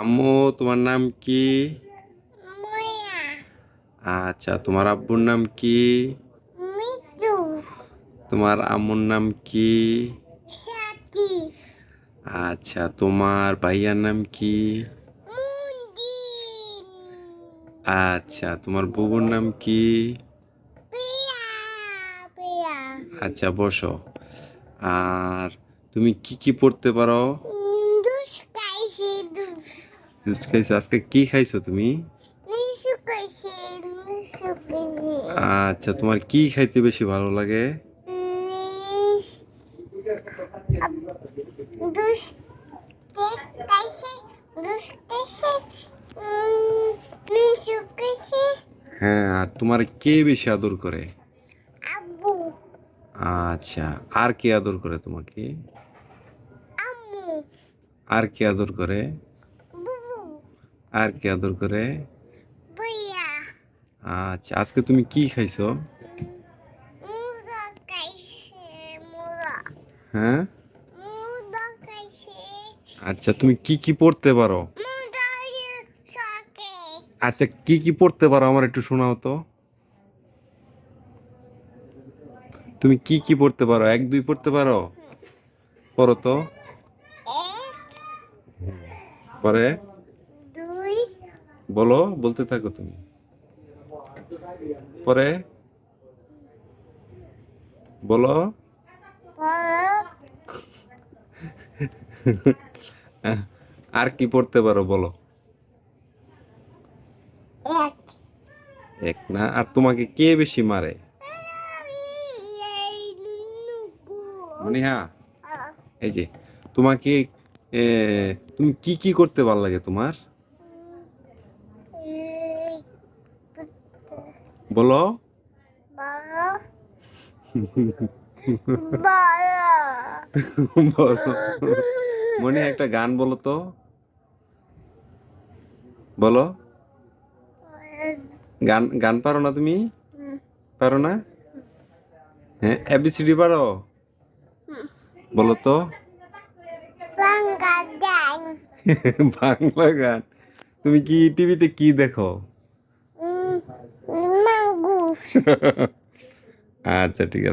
আম্মু তোমার নাম কি? আচ্ছা তোমার আব্বুর নাম কি? তোমার আম্মুর নাম কি? আচ্ছা তোমার ভাইয়ার নাম কি? আচ্ছা তোমার বুবুর নাম কি? আচ্ছা বসো। আর তুমি কি কি পড়তে পারো? জুস খাইছো আজকে কি খাইছো তুমি? আচ্ছা তোমার কি খাইতে বেশি ভালো লাগে? হ্যাঁ আর তোমার কে বেশি আদর করে? আচ্ছা আর কে আদর করে তোমাকে? আর কে আদর করে? আর কে আদর করে? আচ্ছা আজকে তুমি কি খাইছো? হ্যাঁ? আচ্ছা তুমি কি কি পড়তে পারো? আচ্ছা কি কি পড়তে পারো আমার একটু শোনাও তো। তুমি কি কি পড়তে পারো? এক দুই পড়তে পারো? পড়ো তো। পরে? বলো, বলতে থাকো তুমি। পরে? বলো। আর কি পড়তে পারো, বলো। এক। না, আর তোমাকে কে বেশি মারে? মনিহা, এই যে, তোমাকে তুমি কি কি করতে ভালো লাগে তোমার? বলো। মনি একটা গান বলো তো। বলো। গান গান পারো না তুমি? পারো না? হ্যাঁ এবিসিডি পারো? বলো তো। গান। বাংলা গান। তুমি কি টিভিতে কি দেখো? আচ্ছা ঠিক আছে।